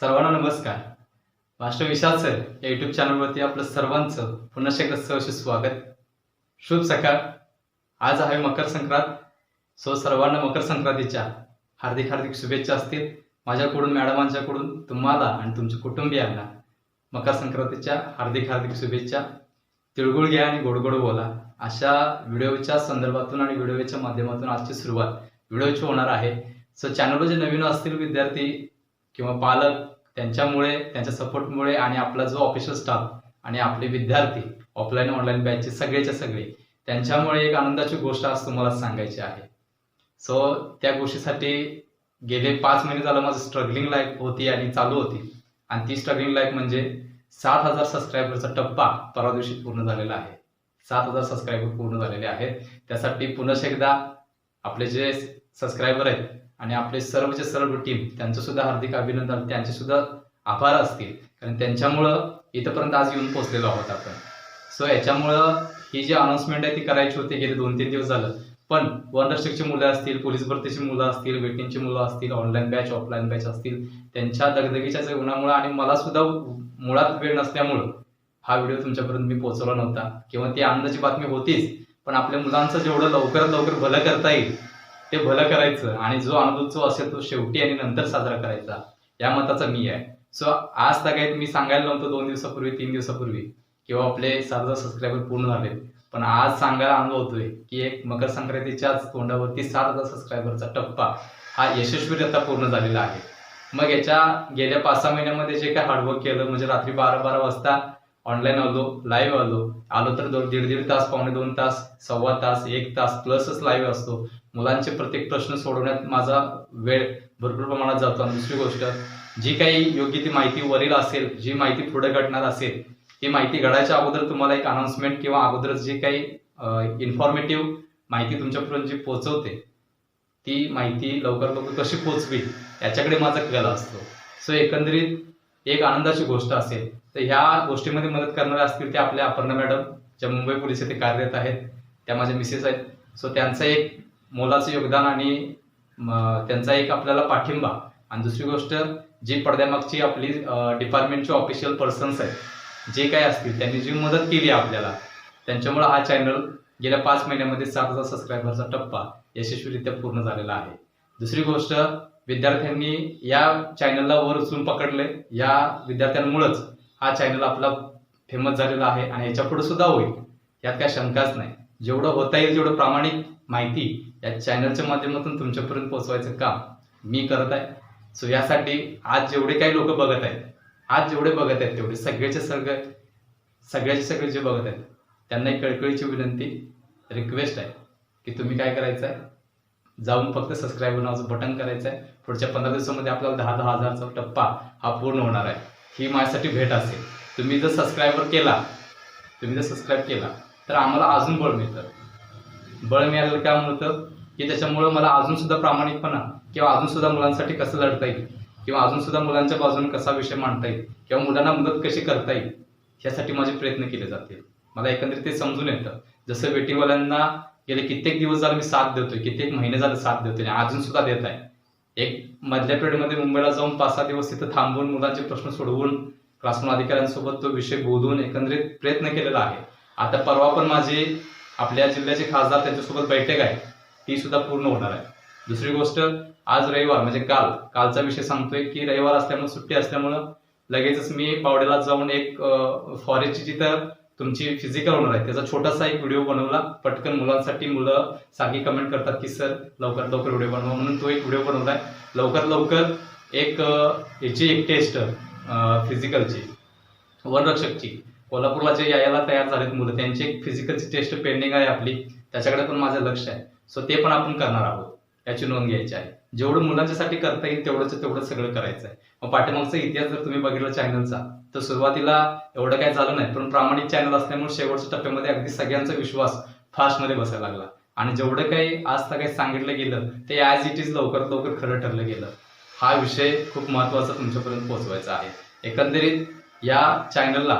सर्वांना नमस्कार. Master Vishal sir या युट्यूब चॅनलवरती आपलं सर्वांचं पुन्हा एकदा सहर्ष स्वागत. शुभ सकाळ. आज आहे मकर संक्रांत. सो सर्वांना मकर संक्रांतीच्या हार्दिक हार्दिक शुभेच्छा असतील. माझ्याकडून मॅडमांच्याकडून तुम्हाला आणि तुमच्या कुटुंबियांना मकर संक्रांतीच्या हार्दिक हार्दिक शुभेच्छा. तिळगुळ घ्या आणि गोडगोड बोला. अशा व्हिडिओच्या संदर्भातून आणि व्हिडिओच्या माध्यमातून आजची सुरुवात व्हिडिओची होणार आहे. सो चॅनलवर जे नवीन असतील विद्यार्थी किंवा पालक त्यांच्यामुळे त्यांच्या सपोर्टमुळे आणि आपला जो ऑफिशियल स्टाफ आणि आपले विद्यार्थी ऑफलाईन ऑनलाईन बॅचचे सगळेच्या सगळे त्यांच्यामुळे एक आनंदाची गोष्ट आज तुम्हाला सांगायची आहे. सो त्या गोष्टीसाठी गेले पाच महिने झालं माझं स्ट्रगलिंग लाईफ होती आणि चालू होती. आणि ती स्ट्रगलिंग लाईफ म्हणजे सात हजार सबस्क्रायबरचा टप्पा परवा दिवशी पूर्ण झालेला आहे. सात हजार सबस्क्रायबर पूर्ण झालेले आहेत. त्यासाठी पुन्हा एकदा आपले जे सबस्क्रायबर आहेत आणि आपले सर्वचे सर्व टीम त्यांचं सुद्धा हार्दिक अभिनंदन त्यांचे सुद्धा आभार असतील. कारण त्यांच्यामुळं इथंपर्यंत आज येऊन पोहोचलेलो आहोत आपण. सो याच्यामुळं ही जी अनाऊन्समेंट आहे ती करायची होती गेले दोन तीन दिवस झालं. पण वनरशिकची मुलं असतील पोलीस भरतीची मुलं असतील वेटिंगची मुलं असतील ऑनलाईन बॅच ऑफलाईन बॅच असतील त्यांच्या दगदगीच्या जीवनामुळं आणि मला सुद्धा मुळात वेळ नसल्यामुळं हा व्हिडिओ तुमच्यापर्यंत मी पोहोचवला नव्हता. किंवा ती आनंदाची बातमी होतीच पण आपल्या मुलांचं जेवढं लवकरात लवकर भलं करता येईल ते भलं करायचं आणि जो आनंदोत्सव असेल तो शेवटी आणि नंतर साजरा करायचा या मताचा मी आहे. सो आज तगायत मी सांगायला नव्हतं दोन दिवसापूर्वी तीन दिवसापूर्वी किंवा आपले सात हजार सबस्क्रायबर पूर्ण झाले पण आज सांगायला आनंद होतोय की एक मकर संक्रांतीच्याच तोंडावरती सात हजार सबस्क्रायबरचा टप्पा हा यशस्वीरित्या पूर्ण झालेला आहे. मग याच्या गेल्या पाच सहा महिन्यामध्ये जे काय हार्डवर्क केलं म्हणजे रात्री बारा बारा वाजता ऑनलाईन आलो लाईव्ह आलो. आलो तर दोन दीड दीड तास पावणे दोन तास सव्वा तास एक तास प्लसच लाईव्ह असतो. मुलांचे प्रत्येक प्रश्न सोडवण्यात माझा वेळ भरपूर प्रमाणात जातो. आणि दुसरी गोष्ट जी काही योग्य ती माहिती वरील असेल जी माहिती पुढे घडणार असेल ती माहिती घडायच्या अगोदर तुम्हाला एक अनाउन्समेंट किंवा अगोदर जी काही इन्फॉर्मेटिव्ह माहिती तुमच्यापर्यंत जी पोहोचवते ती माहिती लवकर लवकर कशी पोचवी याच्याकडे माझा कल असतो. सो एकंदरीत एक आनंदाची गोष्ट असेल तर ह्या गोष्टीमध्ये मदत करणारे असतील ते आपल्या अपर्णा मॅडम ज्या मुंबई पोलीस येथे कार्यरत आहेत त्या माझ्या मिसेस आहेत. सो त्यांचा एक मोलाचं योगदान आणि त्यांचा एक आपल्याला पाठिंबा. आणि दुसरी गोष्ट जी पडद्यामागची आपली डिपार्टमेंटची ऑफिशियल पर्सन्स आहेत जे काय असतील त्यांनी जी मदत केली आहे आपल्याला त्यांच्यामुळं हा चॅनल गेल्या पाच महिन्यामध्ये सात हजार सबस्क्रायबरचा टप्पा यशस्वीरित्या पूर्ण झालेला आहे. दुसरी गोष्ट विद्यार्थ्यांनी या चॅनलला वर उचलून पकडले. या विद्यार्थ्यांमुळेच हा चॅनल आपला फेमस झालेला आहे आणि याच्यापुढे सुद्धा होईल. यात काय शंकाच नाही. जेवढं होता येईल तेवढं प्रामाणिक माहिती या चॅनलच्या माध्यमातून तुमच्यापर्यंत पोहोचवायचं काम मी करत आहे. सो यासाठी आज जेवढे काही लोक बघत आहेत आज जेवढे बघत आहेत तेवढे सगळेचे सगळे सगळ्याचे सगळे जे बघत आहेत त्यांना एक कळकळीची विनंती रिक्वेस्ट आहे की तुम्ही काय करायचं आहे जाऊन फक्त सबस्क्राईब नावाचं बटन करायचं आहे पुढच्या पंधरा दिवसामध्ये आपल्याला दहा दहा हजारचा टप्पा हा पूर्ण होणार आहे. ही माझ्यासाठी भेट असेल. तुम्ही जर सबस्क्रायबर केला तुम्ही जर सबस्क्राईब केला तर आम्हाला अजून बळ मिळतं. बळ मिळालेलं काय होतं की त्याच्यामुळं मला अजून सुद्धा प्रामाणिकपणा किंवा अजून सुद्धा मुलांसाठी कसं लढता येईल? किंवा अजून सुद्धा मुलांच्या बाजूने कसा विषय मांडता येईल? किंवा मुलांना मदत कशी करता येईल? ह्यासाठी माझे प्रयत्न केले जातील मला एकंदरीत ते समजून येतं. जसं वेटिंगवाल्यांना गेले कित्येक दिवस झालं मी साथ देतोय कित्येक महिने झालं साथ देतोय आणि अजून सुद्धा देत आहे. एक मधल्या पिरियडमध्ये मुंबईला जाऊन पाच सहा दिवस तिथं थांबून मुलांचे प्रश्न सोडवून क्लासरूम अधिकाऱ्यांसोबत तो विषय बोधून एकंदरीत प्रयत्न केलेला आहे. आता परवा पण माझी आपल्या जिल्ह्याचे खासदार त्यांच्यासोबत बैठक आहे ती सुद्धा पूर्ण होणार आहे. दुसरी गोष्ट आज रविवार म्हणजे काल कालचा विषय सांगतोय की रविवार असल्यामुळे सुट्टी असल्यामुळं लगेचच मी पावडेला जाऊन एक फॉरेस्टची जिथं तुमची फिजिकल होणार आहे त्याचा छोटासा एक व्हिडिओ बनवला. पटकन मुलांसाठी मुलं सारखी कमेंट करतात की सर लवकरात लवकर व्हिडिओ बनवा. म्हणून तो एक व्हिडिओ बनवलाय लवकरात लवकर एक याची एक टेस्ट फिजिकलची वनरक्षकची. कोल्हापूरला जे यायला तयार झालेत मुलं त्यांची एक फिजिकलची टेस्ट पेंडिंग आहे आपली. त्याच्याकडे पण माझं लक्ष आहे. सो ते पण आपण करणार आहोत. याची नोंद घ्यायची आहे. जेवढं मुलांच्यासाठी करता येईल तेवढंच तेवढं सगळं करायचं आहे. मग पाठीमागचा इतिहास जर तुम्ही बघितला चॅनलचा तर सुरुवातीला एवढं काय झालं नाही पण प्रामाणिक चॅनल असल्यामुळे शेवटच्या टप्प्यामध्ये अगदी सगळ्यांचा विश्वास फास्टमध्ये बसायला लागला. आणि जेवढं काही आज काही सांगितलं गेलं ते ॲज इट इज लवकरात लवकर खरं ठरलं गेलं. हा विषय खूप महत्त्वाचा तुमच्यापर्यंत पोहोचवायचा आहे. एकंदरीत या चॅनलला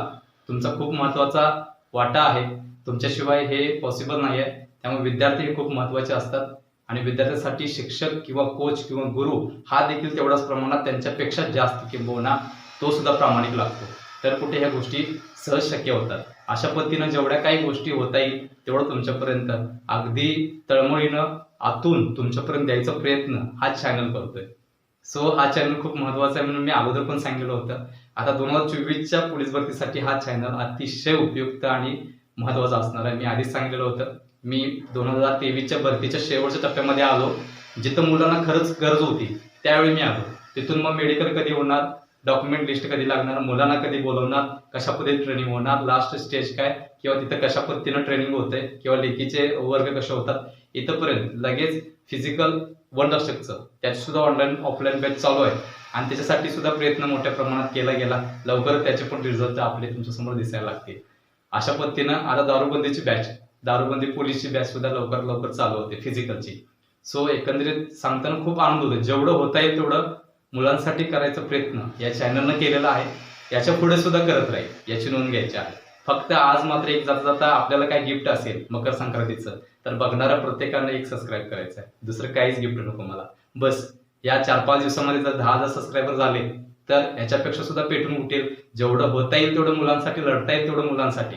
तुमचा खूप महत्त्वाचा वाटा आहे. तुमच्याशिवाय हे पॉसिबल नाही आहे त्यामुळे विद्यार्थी हे खूप महत्त्वाचे असतात. आणि विद्यार्थ्यांसाठी शिक्षक किंवा कोच किंवा गुरु हा देखील तेवढ्याच प्रमाणात त्यांच्यापेक्षा जास्त किंबहुना तो सुद्धा प्रामाणिक लागतो. तर कुठे ह्या गोष्टी सहज शक्य होतात. अशा पद्धतीनं जेवढ्या काही गोष्टी होता येईल तेवढं तुमच्यापर्यंत अगदी तळमळीनं आतून तुमच्यापर्यंत द्यायचा प्रयत्न हा चॅनल करतोय. सो हा चॅनल खूप महत्त्वाचा आहे म्हणून मी अगोदर पण सांगितलं होतं. आता दोन हजार चोवीसच्या पोलीस भरतीसाठी हा चॅनल अतिशय उपयुक्त आणि महत्त्वाचा असणार आहे. मी आधीच सांगितलेलं होतं. मी दोन हजार तेवीसच्या भरतीच्या शेवटच्या टप्प्यामध्ये आलो. जिथं मुलांना खरंच गरज होती त्यावेळी मी आलो. तिथून मग मेडिकल कधी होणार डॉक्युमेंट लिस्ट कधी लागणार मुलांना कधी बोलवणार कशा पद्धतीने ट्रेनिंग होणार लास्ट स्टेज काय किंवा तिथं कशा पद्धतीनं ट्रेनिंग होते किंवा लेखीचे वर्ग कसे होतात इथंपर्यंत लगेच फिजिकल वन दशकचं त्याची सुद्धा ऑनलाईन ऑफलाईन बॅच चालू आहे. आणि त्याच्यासाठी सुद्धा प्रयत्न मोठ्या प्रमाणात केला गेला. लवकरच त्याचे पण रिझल्ट आपले तुमच्यासमोर दिसायला लागतील. अशा पद्धतीनं आता दारूबंदीची बॅच दारूबंदी पोलीसची बॅच सुद्धा लवकर लवकर चालू होते फिजिकलची सो एकंदरीत सांगताना खूप आनंद होतो जेवढं होता येईल तेवढं मुलांसाठी करायचा प्रयत्न या चॅनलनं केलेला आहे. याच्यापुढे सुद्धा करत राहील. याची नोंद घ्यायची आहे. फक्त आज मात्र एक जाता जाता आपल्याला काय गिफ्ट असेल मकर संक्रांतीचं तर बघणाऱ्या प्रत्येकाने एक सबस्क्राईब करायचं आहे दुसरं काहीच गिफ्ट नको मला. बस या चार पाच दिवसामध्ये जर दहा हजार सबस्क्रायबर झाले तर याच्यापेक्षा सुद्धा पेटून उठेल. जेवढं होता येईल तेवढं मुलांसाठी लढता येईल तेवढं मुलांसाठी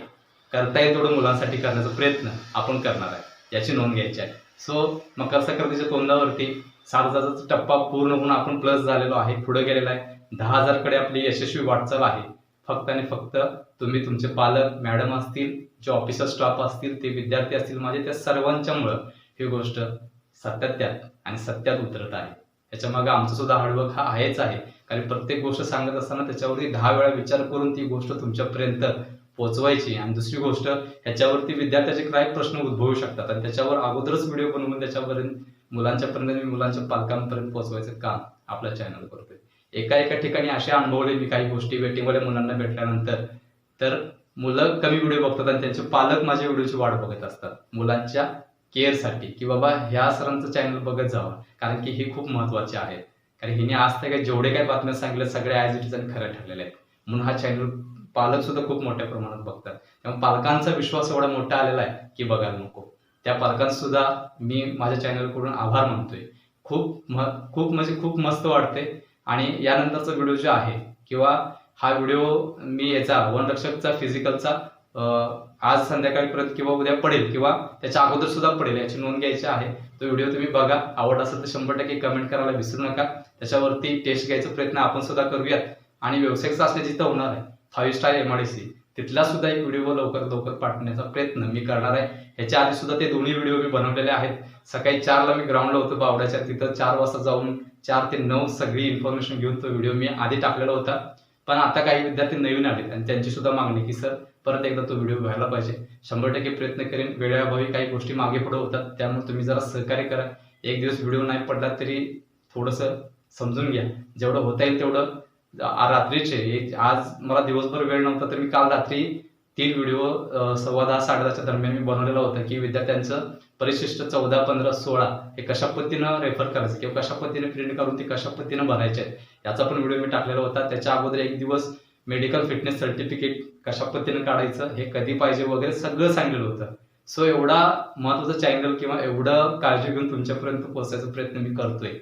करता येईल तेवढं मुलांसाठी करण्याचा प्रयत्न आपण करणार आहे. याची नोंद घ्यायची आहे. सो मकर संक्रांतीच्या तोंडावरती सात हजाराचा टप्पा पूर्ण होऊन आपण प्लस झालेलो आहे पुढे गेलेला आहे. दहा हजारकडे आपली यशस्वी वाटचाल आहे. फक्त आणि फक्त तुम्ही तुमचे पालक मॅडम असतील जे ऑफिसर स्टाफ असतील ते विद्यार्थी असतील माझे त्या सर्वांच्यामुळं ही गोष्ट सत्यात्यात आणि सत्यात उतरत आहे. याच्या मागे आमचं सुद्धा हार्डवर्क हा आहेच आहे. कारण प्रत्येक गोष्ट सांगत असताना त्याच्यावरती दहा वेळा विचार करून ती गोष्ट तुमच्यापर्यंत पोचवायची आणि दुसरी गोष्ट ह्याच्यावरती विद्यार्थ्याचे काय प्रश्न उद्भवू शकतात? आणि त्याच्यावर अगोदरच व्हिडिओ बनवून त्याच्यापर्यंत मुलांच्यापर्यंत मी मुलांच्या पालकांपर्यंत पोहोचवायचं काम आपल्या चॅनल करतोय एका एका ठिकाणी असे अनुभवले मी काही गोष्टी वेटिंगवाल्या मुलांना भेटल्यानंतर. तर मुलं कमी व्हिडिओ बघतात आणि त्यांचे पालक माझ्या व्हिडिओची वाट बघत असतात. मुलांच्या केअरसाठी की बाबा ह्या सरांचं चॅनल बघत जावं. कारण की हे खूप महत्त्वाचे आहे कारण हिने आज तक जेवढे काही बातम्या सांगितल्या सगळ्या ॲज इट इज आणि खऱ्या ठरलेल्या आहेत. म्हणून हा चॅनल पालक सुद्धा खूप मोठ्या प्रमाणात बघतात. त्यामुळे पालकांचा विश्वास एवढा मोठा आलेला आहे की बघायला नको. त्या पालकांना सुद्धा मी माझ्या चॅनलकडून आभार मानतोय. खूप म खूप म्हणजे खूप मस्त वाटते आणि यानंतरचा व्हिडिओ जो आहे किंवा हा व्हिडिओ मी याचा वनरक्षकचा फिजिकलचा आज संध्याकाळीपर्यंत किंवा उद्या पडेल किंवा त्याच्या अगोदर सुद्धा पडेल याची नोंद घ्यायची आहे. तो व्हिडिओ तुम्ही बघा. आवड असेल तर शंभर टक्के कमेंट करायला विसरू नका. त्याच्यावरती टेस्ट घ्यायचा प्रयत्न आपण सुद्धा करूयात. आणि व्यावसायिक असल्या जिथं होणार आहे. Five star M I C तिथला सुद्धा एक व्हिडिओ लवकर लवकर पाठवण्याचा प्रयत्न मी करणार आहे. ह्याच्या आधी सुद्धा ते दोन्ही व्हिडिओ मी बनवलेले आहेत. सकाळी चारला मी ग्राउंडला होतो बावड्याच्या. तिथं चार वाजता जाऊन चार ते नऊ सगळी इन्फॉर्मेशन घेऊन तो व्हिडिओ मी आधी टाकलेला होता. पण आता काही विद्यार्थी नवीन आलेत आणि त्यांची सुद्धा मागणी की सर परत एकदा तो व्हिडिओ व्हायला पाहिजे. शंभर टक्के प्रयत्न करेन. वेळाभावी काही गोष्टी मागे पुढे होतात. त्यामुळे तुम्ही जरा सहकार्य करा. एक दिवस व्हिडिओ नाही पडला तरी थोडंसं समजून घ्या. जेवढं होता येईल तेवढं रात्रीचे. आज मला दिवसभर वेळ नव्हता तर मी काल रात्री तीन व्हिडिओ सव्वा दहा साडे दहाच्या दरम्यान मी बनवलेला होता की विद्यार्थ्यांचं परिशिष्ट चौदा पंधरा सोळा हे कशा पद्धतीनं रेफर करायचं किंवा कशा पद्धतीने प्रिंट करून ते कशा पद्धतीनं भरायचे याचा पण व्हिडिओ मी टाकलेला होता. त्याच्या अगोदर एक दिवस मेडिकल फिटनेस सर्टिफिकेट कशा पद्धतीनं काढायचं हे कधी पाहिजे वगैरे सगळं सांगितलं होतं. सो एवढा महत्त्वाचा चॅनल किंवा एवढं काळजी घेऊन तुमच्यापर्यंत पोहोचायचा प्रयत्न मी करतोय.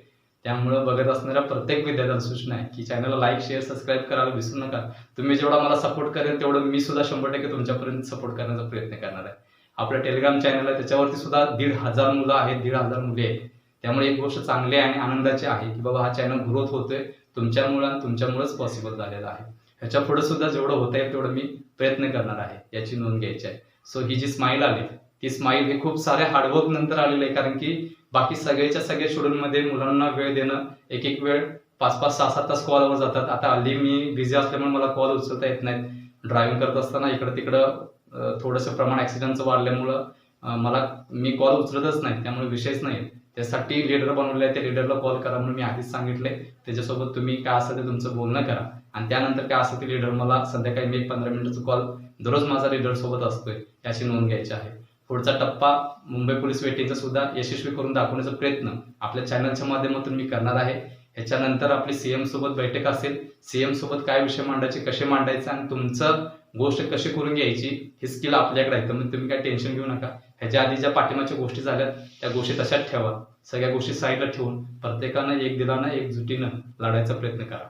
त्यामुळं बघत असणाऱ्या प्रत्येक विद्यार्थ्याला सूचना आहे की चॅनलला लाईक शेअर सबस्क्राईब करायला विसरू नका. तुम्ही जेवढा मला सपोर्ट करेल तेवढं मी सुद्धा शंभर टक्के तुमच्यापर्यंत सपोर्ट करण्याचा प्रयत्न करणार आहे. आपलं टेलिग्राम चॅनल आहे त्याच्यावरती सुद्धा दीड हजार मुलं आहेत दीड हजार मुली आहेत. त्यामुळे एक गोष्ट चांगली आहे आणि आनंदाची आहे की बाबा हा चॅनल ग्रोथ होतोय तुमच्यामुळं आणि तुमच्यामुळेच पॉसिबल झालेला आहे. ह्याच्या पुढे सुद्धा जेवढं होत येईल तेवढं मी प्रयत्न करणार आहे याची नोंद घ्यायची आहे. सो ही जी स्माईल आली ती स्माईल हे खूप साऱ्या हार्डवर्क नंतर आलेलं आहे कारण की बाकी सगळ्याच्या सगळ्या स्टुडंटमध्ये मुलांना वेळ देणं एक एक वेळ पाच पाच सहा सात तास कॉलवर जातात. आता हल्ली मी बिझी असल्यामुळे मला कॉल उचलता येत नाहीत. ड्रायव्हिंग करत असताना इकडं तिकडं थोडंसं प्रमाण ॲक्सिडेंटचं वाढल्यामुळं मला मी कॉल उचलतच नाही. त्यामुळे विषयच नाही. त्यासाठी लीडर बनवले आहे त्या लीडरला कॉल करा म्हणून मी आधीच सांगितले त्याच्यासोबत तुम्ही काय असं ते तुमचं बोलणं करा. आणि त्यानंतर काय असं ते लीडर मला संध्याकाळी मी एक पंधरा मिनिटाचा कॉल दररोज माझा लिडरसोबत असतोय. याची नोंद घ्यायची आहे. पुढचा टप्पा मुंबई पोलीस वेटिंगचा सुद्धा यशस्वी करून दाखवण्याचा प्रयत्न आपल्या चॅनलच्या माध्यमातून मी करणार आहे. ह्याच्यानंतर आपली सीएम सोबत बैठक असेल. सीएम सोबत काय विषय मांडायचे कसे मांडायचे आणि तुमचं गोष्ट कशी करून घ्यायची हे स्किल आपल्याकडे आहे. तर तुम्ही काय टेन्शन घेऊ नका. ह्याच्या आधी ज्या पाठिंबाच्या गोष्टी झाल्या त्या गोष्टी तशाच ठेवा. सगळ्या गोष्टी साईडला ठेवून प्रत्येकानं एक दिलानं एकजुटीनं लढायचा प्रयत्न करा.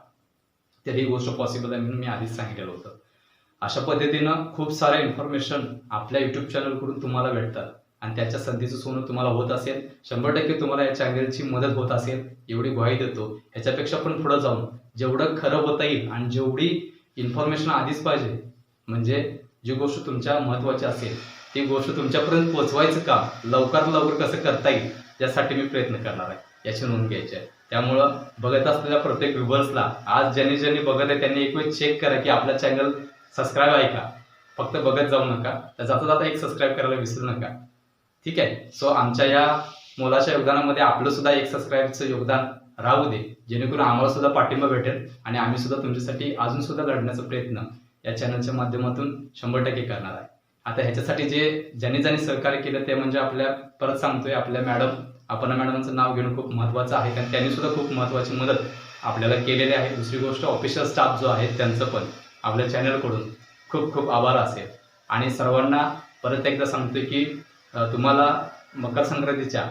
तर ही गोष्ट पॉसिबल आहे म्हणून मी आधीच सांगितलेलं होतं. अशा पद्धतीनं खूप साऱ्या इन्फॉर्मेशन आपल्या युट्यूब चॅनलकडून तुम्हाला भेटतात. आणि त्याच्या संधीचं सोनं तुम्हाला होत असेल शंभर टक्के तुम्हाला या चॅनलची मदत होत असेल एवढी ग्वाही देतो. ह्याच्यापेक्षा पण पुढं जाऊन जेवढं खरं होता येईल आणि जेवढी इन्फॉर्मेशन आधीच पाहिजे म्हणजे जी गोष्ट तुमच्या महत्वाची असेल ती गोष्ट तुमच्यापर्यंत पोहोचवायचं का लवकर लवकर कसं करता येईल यासाठी मी प्रयत्न करणार आहे. याची नोंद घ्यायची आहे. त्यामुळं बघत असलेल्या प्रत्येक व्ह्युअर्सला आज ज्यांनी ज्यांनी बघत आहे त्यांनी एक वेळ चेक करा की आपला चॅनल सबस्क्राईब आहे का फक्त बघत जाऊ नका. तर जाता जाता एक सबस्क्राईब करायला विसरू नका. ठीक आहे? सो आमच्या या मोलाच्या योगदानामध्ये आपलं सुद्धा एक सबस्क्राईबचं योगदान राहू दे. जेणेकरून आम्हाला सुद्धा पाठिंबा भेटेल आणि आम्ही सुद्धा तुमच्यासाठी अजून सुद्धा लढण्याचा प्रयत्न या चॅनलच्या माध्यमातून शंभर टक्के करणार आहे. आता ह्याच्यासाठी जे ज्यांनी ज्यांनी सहकार्य केलं ते म्हणजे आपल्या परत सांगतोय आपल्या मॅडम आपण मॅडमचं नाव घेणं खूप महत्त्वाचं आहे कारण त्यांनी सुद्धा खूप महत्त्वाची मदत आपल्याला केलेली आहे. दुसरी गोष्ट ऑफिशियल स्टाफ जो आहे त्यांचं पण. आपल्या चॅनलकडून खूप खूप आभार असेल. आणि सर्वांना परत एकदा सांगतो की तुम्हाला मकर संक्रांतीच्या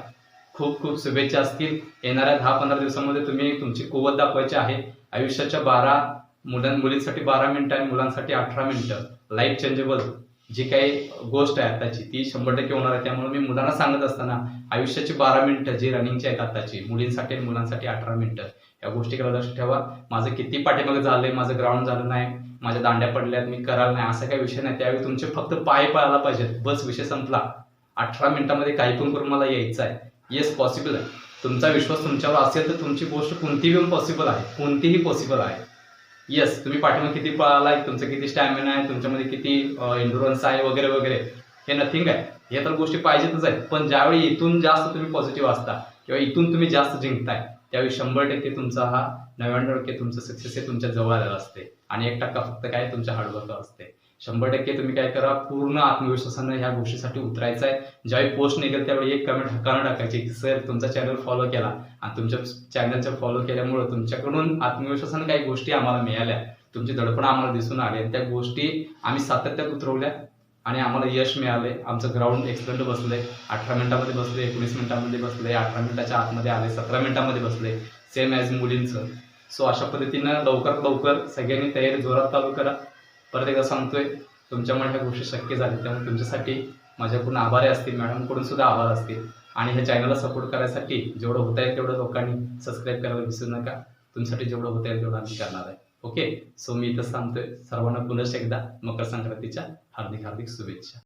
खूप खूप शुभेच्छा असतील. येणाऱ्या दहा पंधरा दिवसामध्ये तुम्ही तुमची कुवत दाखवायची आहे. आयुष्याच्या बारा मुलां मुलींसाठी बारा मिनटं आणि मुलांसाठी अठरा मिनटं. लाईफ चेंजेबल जी काही गोष्ट आहे आताची ती शंभर टक्के होणार आहे. त्यामुळे मी मुलांना सांगत असताना आयुष्याची बारा मिनटं जी रनिंगची आहेत आताची मुलींसाठी आणि मुलांसाठी अठरा मिनटं या गोष्टीकडे लक्ष ठेवा. माझं किती पाठीमागे झालंय माझं ग्राउंड झालं नाही. माझ्या दांड्या पडल्यात मी करायला नाही असा काही विषय नाही. त्यावेळी तुमचे फक्त पाय पळायला पाहिजेत. बस विषय संपला. अठरा मिनिटामध्ये काही पण करून मला यायचं आहे. येस पॉसिबल आहे. तुमचा विश्वास तुमच्यावर असेल तर तुमची गोष्ट कोणतीही पण पॉसिबल आहे. कोणतीही पॉसिबल आहे. येस तुम्ही पाठीमध्ये किती पळालाय तुमचं किती स्टॅमिना आहे तुमच्यामध्ये किती इंडुरन्स आहे वगैरे वगैरे. हे नथिंग आहे. हे तर गोष्टी पाहिजेतच आहेत. पण ज्यावेळी इथून जास्त तुम्ही पॉझिटिव्ह असता किंवा इथून तुम्ही जास्त जिंकताय त्यावेळी शंभर टक्के तुमचा हा नव्याण्णव टक्के तुमचं सक्सेस हे तुमच्या जवळ आलेला असते. आणि एक टक्का फक्त काय तुमच्या हार्डवर्क असते शंभर टक्के तुम्ही काय करा पूर्ण आत्मविश्वासानं ह्या गोष्टीसाठी उतरायचं आहे ज्यावेळी पोस्ट निघेल त्यावेळी एक कमेंट हक्कानं टाकायची की सर तुमचा चॅनल फॉलो केला. आणि तुमच्या चॅनलच्या फॉलो केल्यामुळं तुमच्याकडून आत्मविश्वासानं काही गोष्टी आम्हाला मिळाल्या. तुमची दडपण आम्हाला दिसून आली आणि त्या गोष्टी आम्ही सातत्यात उतरवल्या आणि आम्हाला यश मिळाले आमचं ग्राउंड एक्सलंट बसले अठरा मिनिटामध्ये बसले एकोणीस मिनिटामध्ये बसले अठरा मिनिटाच्या आतमध्ये आले सतरा मिनिटामध्ये बसले सेम ॲज मुलींचं. सो अशा पद्धतीनं लवकरात लवकर सगळ्यांनी तयारी जोरात चालू करा. परत एकदा सांगतोय तुमच्यामुळे ह्या गोष्टी शक्य झाल्या त्यामुळे तुमच्यासाठी माझ्याकडून आभारी असतील मॅडमकडून सुद्धा आभार असतील. आणि ह्या चॅनलला सपोर्ट करायसाठी जेवढं होत आहे तेवढं लोकांनी सबस्क्राईब करायला विसरू नका. तुमच्यासाठी जेवढं होत आहे तेवढं आम्ही करणार आहे. ओके सो मी इथं सांगतोय सर्वांना पुनश्च एकदा मकर संक्रांतीच्या हार्दिक हार्दिक शुभेच्छा.